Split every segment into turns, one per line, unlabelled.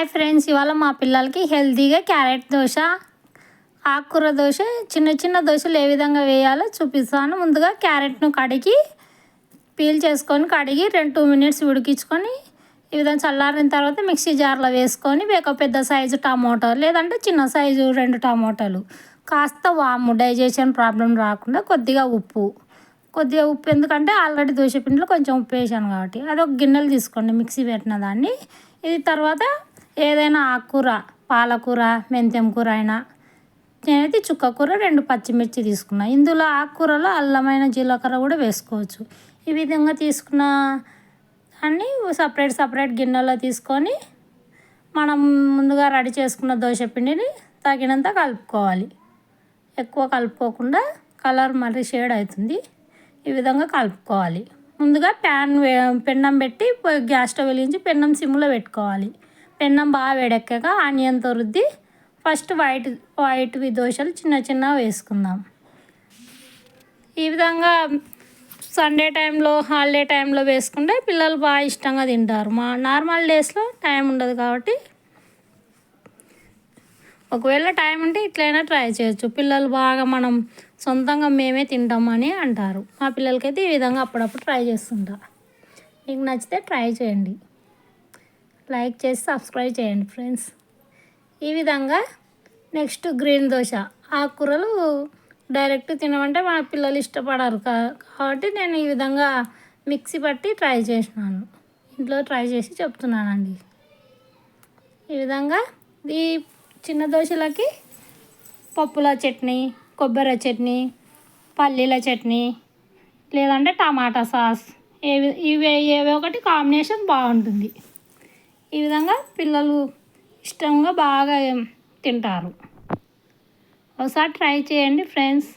Hi friends ఇవాళ మా పిల్లలకి హెల్తీగా క్యారెట్ దోశ ఆకుకూర దోశ చిన్న చిన్న దోశలు ఏ విధంగా వేయాలో చూపిస్తాను. ముందుగా క్యారెట్ను కడిగి పీల్ చేసుకొని కడిగి రెండు టూ మినిట్స్ ఉడికించుకొని ఈ విధంగా చల్లారిన తర్వాత మిక్సీ జార్లో వేసుకొని ఒక పెద్ద సైజు టమోటా లేదంటే చిన్న సైజు రెండు టమోటాలు. కాస్త వాము డైజెషన్ ప్రాబ్లం రాకుండా కొద్దిగా ఉప్పు. కొద్దిగా ఉప్పు ఎందుకంటే ఆల్రెడీ దోశ పిండిలో కొంచెం ఉప్పు వేసాను కాబట్టి. అది ఒక గిన్నెలు తీసుకోండి మిక్సీ పెట్టిన దాన్ని. ఇది తర్వాత ఏదైనా ఆకుకూర పాలకూర మెంతెం కూర అయినా నేనైతే చుక్క కూర రెండు పచ్చిమిర్చి తీసుకున్నా. ఇందులో ఆకుకూరలో అల్లమైన జీలకర్ర కూడా వేసుకోవచ్చు. ఈ విధంగా తీసుకున్న అన్నీ సపరేట్ సపరేట్ గిన్నెలో తీసుకొని మనం ముందుగా రెడీ చేసుకున్న దోశ పిండిని తగినంత కలుపుకోవాలి. ఎక్కువ కలుపుకోకుండా కలర్ మరీ షేడ్ అవుతుంది. ఈ విధంగా కలుపుకోవాలి. ముందుగా ప్యాన్ వే పెన్నం పెట్టి గ్యాస్ స్టవ్ వెలిగించి పెన్నం సిమ్లో పెట్టుకోవాలి. పెన్నం బాగా వేడెక్కాక ఆనియన్తో రుద్ది ఫస్ట్ వైట్ వైట్వి దోశలు చిన్న చిన్న వేసుకుందాం. ఈ విధంగా సండే టైంలో హాలిడే టైంలో వేసుకుంటే పిల్లలు బాగా ఇష్టంగా తింటారు. మా నార్మల్ డేస్లో టైం ఉండదు కాబట్టి ఒకవేళ టైం ఉంటే ఇట్లయినా ట్రై చేయొచ్చు. పిల్లలు బాగా మనం సొంతంగా మేమే తింటామని అంటారు. మా పిల్లలకైతే ఈ విధంగా అప్పుడప్పుడు ట్రై చేస్తుంటా. మీకు నచ్చితే ట్రై చేయండి. లైక్ చేసి సబ్స్క్రైబ్ చేయండి ఫ్రెండ్స్. ఈ విధంగా నెక్స్ట్ గ్రీన్ దోశ. ఆకుకూరలు డైరెక్ట్ తినమంటే మన పిల్లలు ఇష్టపడరు కాబట్టి నేను ఈ విధంగా మిక్సీ పట్టి ట్రై చేసినాను. ఇంట్లో ట్రై చేసి చెప్తున్నానండి. ఈ విధంగా ఈ చిన్న దోశలకి పప్పుల చట్నీ కొబ్బరి చట్నీ పల్లీల చట్నీ లేదంటే టమాటా సాస్ ఏవి ఇవి ఏవి ఒకటి కాంబినేషన్ బాగుంటుంది. ఈ విధంగా పిల్లలు ఇష్టంగా బాగా తింటారు. ఒకసారి ట్రై చేయండి ఫ్రెండ్స్.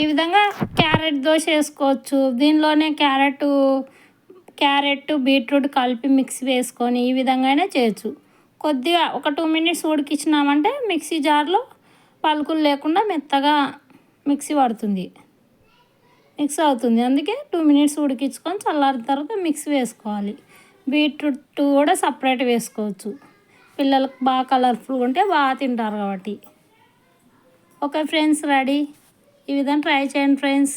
ఈ విధంగా క్యారెట్ దోశ వేసుకోవచ్చు. దీనిలోనే క్యారెట్ క్యారెట్ బీట్రూట్ కలిపి మిక్సీ వేసుకొని ఈ విధంగానే చేయొచ్చు. కొద్దిగా ఒక టూ మినిట్స్ ఉడికించినామంటే మిక్సీ జార్లో పలుకులు లేకుండా మెత్తగా మిక్సీ పడుతుంది. మిక్స్ అవుతుంది. అందుకే టూ మినిట్స్ ఉడికించుకొని చల్లారిన తర్వాత మిక్సీ వేసుకోవాలి. బీట్రూట్ కూడా సపరేట్ వేసుకోవచ్చు. పిల్లలకు బాగా కలర్ఫుల్గా ఉంటే బాగా తింటారు కాబట్టి. Okay friends ready? ఈ విధంగా ట్రై చేయండి ఫ్రెండ్స్.